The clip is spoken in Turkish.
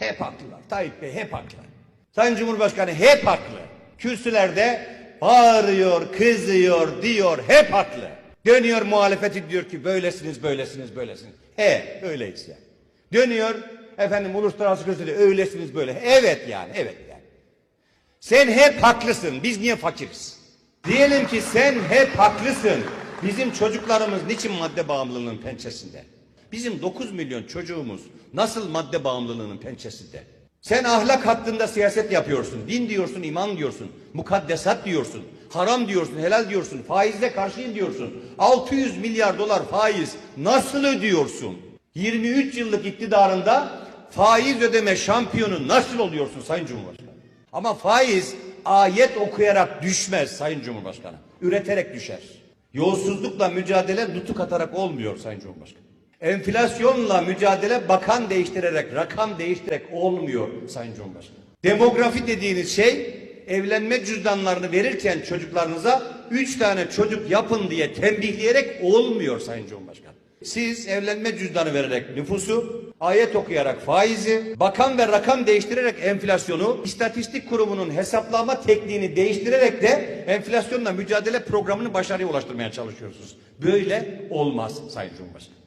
Hep haklılar. Tayyip Bey hep haklı. Sayın Cumhurbaşkanı hep haklı. Kürsülerde bağırıyor, kızıyor, diyor hep haklı. Dönüyor muhalefeti diyor ki böylesiniz, böylesiniz, böylesiniz. He, öyleyiz yani. Dönüyor efendim uluslararası kürsüde öylesiniz böyle. Evet yani, evet yani. Sen hep haklısın. Biz niye fakiriz? Diyelim ki sen hep haklısın. Bizim çocuklarımız niçin madde bağımlılığının pençesinde? Bizim 9 milyon çocuğumuz nasıl madde bağımlılığının pençesinde? Sen ahlak hattında siyaset yapıyorsun. Din diyorsun, iman diyorsun. Mukaddesat diyorsun. Haram diyorsun, helal diyorsun. Faizle karşıyım diyorsun. 600 milyar dolar faiz nasıl ödüyorsun? 23 yıllık iktidarında faiz ödeme şampiyonu nasıl oluyorsun Sayın Cumhurbaşkanı? Ama faiz ayet okuyarak düşmez Sayın Cumhurbaşkanı. Üreterek düşer. Yolsuzlukla mücadele nutuk atarak olmuyor Sayın Cumhurbaşkanı. Enflasyonla mücadele bakan değiştirerek, rakam değiştirerek olmuyor Sayın Cumhurbaşkanı. Demografi dediğiniz şey evlenme cüzdanlarını verirken çocuklarınıza üç tane çocuk yapın diye tembihleyerek olmuyor Sayın Cumhurbaşkanı. Siz evlenme cüzdanı vererek nüfusu, ayet okuyarak faizi, bakan ve rakam değiştirerek enflasyonu, istatistik kurumunun hesaplama tekniğini değiştirerek de enflasyonla mücadele programını başarıya ulaştırmaya çalışıyorsunuz. Böyle olmaz Sayın Cumhurbaşkanı.